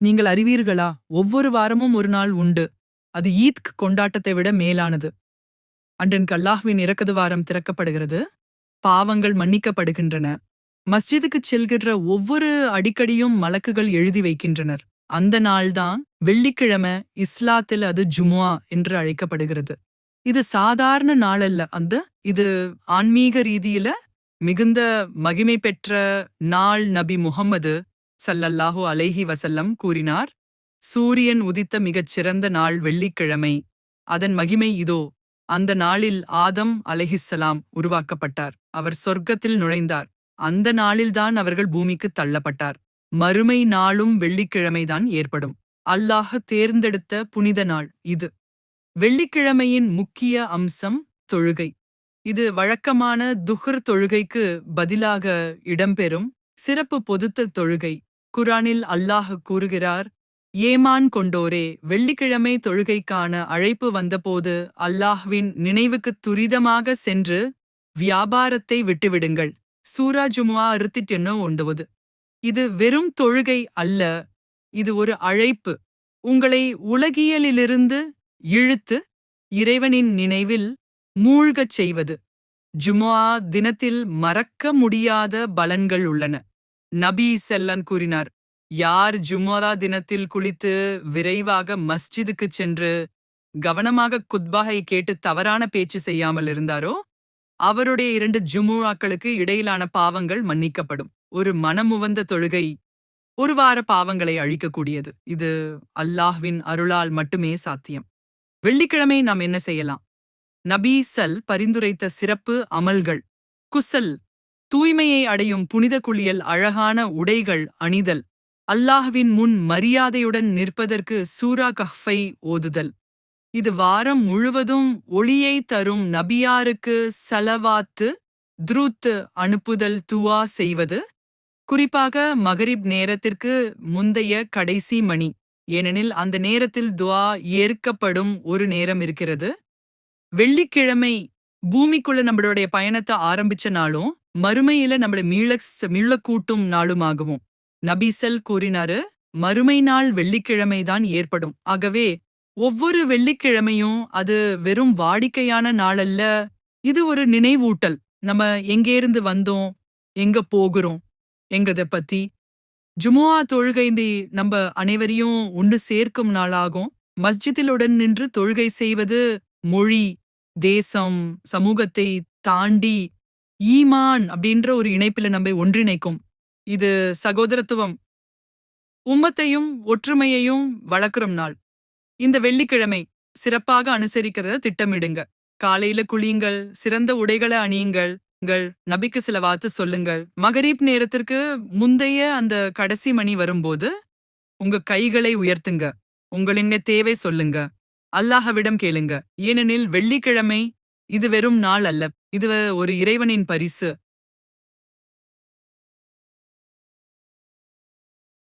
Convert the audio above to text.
நீங்கள் அறிவீர்களா? ஒவ்வொரு வாரமும் ஒரு நாள் உண்டு. அது ஈத்க் கொண்டாட்டத்தை விட மேலானது. அன்றன் அல்லாஹ்வின் இறக்கது வாரம் திறக்கப்படுகிறது. பாவங்கள் மன்னிக்கப்படுகின்றன. மஸ்ஜிதுக்கு செல்கின்ற ஒவ்வொரு அடிக்கடியும் மலக்குகள் எழுதி வைக்கின்றனர். அந்த நாள்தான் வெள்ளிக்கிழமை இஸ்லாத்தில் அது ஜுமுவா என்று அழைக்கப்படுகிறது. இது சாதாரண நாளல்ல. அந்த இது ஆன்மீக ரீதியில மிகுந்த மகிமை பெற்ற நாள் நபி முஹம்மது சல்லல்லாஹு அலைஹி வசல்லம் கூறினார் சூரியன் உதித்த மிகச் சிறந்த நாள் வெள்ளிக்கிழமை. அதன் மகிமை இதோ. அந்த நாளில் ஆதம் அலைஹிஸ்ஸலாம் உருவாக்கப்பட்டார். அவர் சொர்க்கத்தில் நுழைந்தார். அந்த நாளில்தான் அவர்கள் பூமிக்கு தள்ளப்பட்டார். மறுமை நாளும் வெள்ளிக்கிழமைதான் ஏற்படும். அல்லாஹ் தேர்ந்தெடுத்த புனித நாள் இது. வெள்ளிக்கிழமையின் முக்கிய அம்சம் தொழுகை. இது வழக்கமான துஹர் தொழுகைக்கு பதிலாக இடம்பெறும் சிறப்பு பொதுத்த தொழுகை. குரானில் அல்லாஹ் கூறுகிறார் ஏமான் கொண்டோரே வெள்ளிக்கிழமை தொழுகைக்கான அழைப்பு வந்தபோது அல்லாஹ்வின் நினைவுக்குத் துரிதமாக சென்று வியாபாரத்தை விட்டுவிடுங்கள். சூரா ஜுமுவா அறுத்திட்டென்னோ ஒண்டுவது இது வெறும் தொழுகை அல்ல இது ஒரு அழைப்பு. உங்களை உலகியலிலிருந்து இழுத்து இறைவனின் நினைவில் மூழ்கச் செய்வது. ஜுமுஆ தினத்தில் மறக்க முடியாத பலன்கள் உள்ளன. நபி செல்லன் கூறினார் யார் ஜுமுஆ தினத்தில் குளித்து விரைவாக மஸ்ஜிதுக்குச் சென்று கவனமாக குத்பாகை கேட்டு தவறான பேச்சு செய்யாமல் இருந்தாரோ அவருடைய இரண்டு ஜுமுஆக்களுக்கு இடையிலான பாவங்கள் மன்னிக்கப்படும். ஒரு மனமுவந்த தொழுகை ஒரு வார பாவங்களை அழிக்கக்கூடியது. இது அல்லாஹ்வின் அருளால் மட்டுமே சாத்தியம். வெள்ளிக்கிழமை நாம் என்ன செய்யலாம்? நபீசல் பரிந்துரைத்த சிறப்பு அமல்கள். குசல் தூய்மையை அடையும் புனித குளியல் அழகான உடைகள் அணிதல். அல்லாஹ்வின் முன் மரியாதையுடன் நிற்பதற்கு சூரா கஹ்ஃபை ஓதுதல். இது வாரம் முழுவதும் ஒளியை தரும் நபியாருக்கு சலவாத்து துருத்து அனுப்புதல் துவா செய்வது. குறிப்பாக மகரிப் நேரத்திற்கு முந்தைய கடைசி மணி. ஏனெனில் அந்த நேரத்தில் துவா ஏற்கப்படும் ஒரு நேரம் இருக்கிறது. வெள்ளிக்கிழமை பூமிக்குள்ள நம்மளுடைய பயணத்தை ஆரம்பிச்ச நாளும் மறுமையில நம்மள மீள மீள கூட்டும் நாளுமாகவும். நபிசல் கூறினாரு மறுமை நாள் வெள்ளிக்கிழமை தான் ஏற்படும். ஆகவே ஒவ்வொரு வெள்ளிக்கிழமையும் அது வெறும் வாடிக்கையான நாள் அல்ல இது ஒரு நினைவூட்டல். நம்ம எங்கேருந்து வந்தோம் எங்க போகிறோம் எங்கிறத பத்தி ஜுமுவா தொழுகைந்தி நம்ம அனைவரையும் உண்டு சேர்க்கும் நாளாகும். மஸ்ஜிதிலுடன் நின்று தொழுகை செய்வது மொழி தேசம் சமூகத்தை தாண்டி ஈமான் அப்படின்ற ஒரு இணைப்பில நம்மை ஒன்றிணைக்கும். இது சகோதரத்துவம். உம்மத்தையும் ஒற்றுமையையும் வளர்க்குறும் நாள். இந்த வெள்ளிக்கிழமை சிறப்பாக அனுசரிக்கிறத திட்டமிடுங்க. காலையில குளியுங்கள் சிறந்த உடைகளை அணியுங்கள் உங்கள் நபிக்கு சில வாத்து சொல்லுங்கள். மகரீப் நேரத்திற்கு முந்தைய அந்த கடைசி மணி வரும்போது உங்க கைகளை உயர்த்துங்க. உங்களின் தேவை சொல்லுங்க. அல்லாஹவிடம் கேளுங்க. ஏனெனில் வெள்ளிக்கிழமை இது வெறும் நாள் அல்ல. இது ஒரு இறைவனின் பரிசு.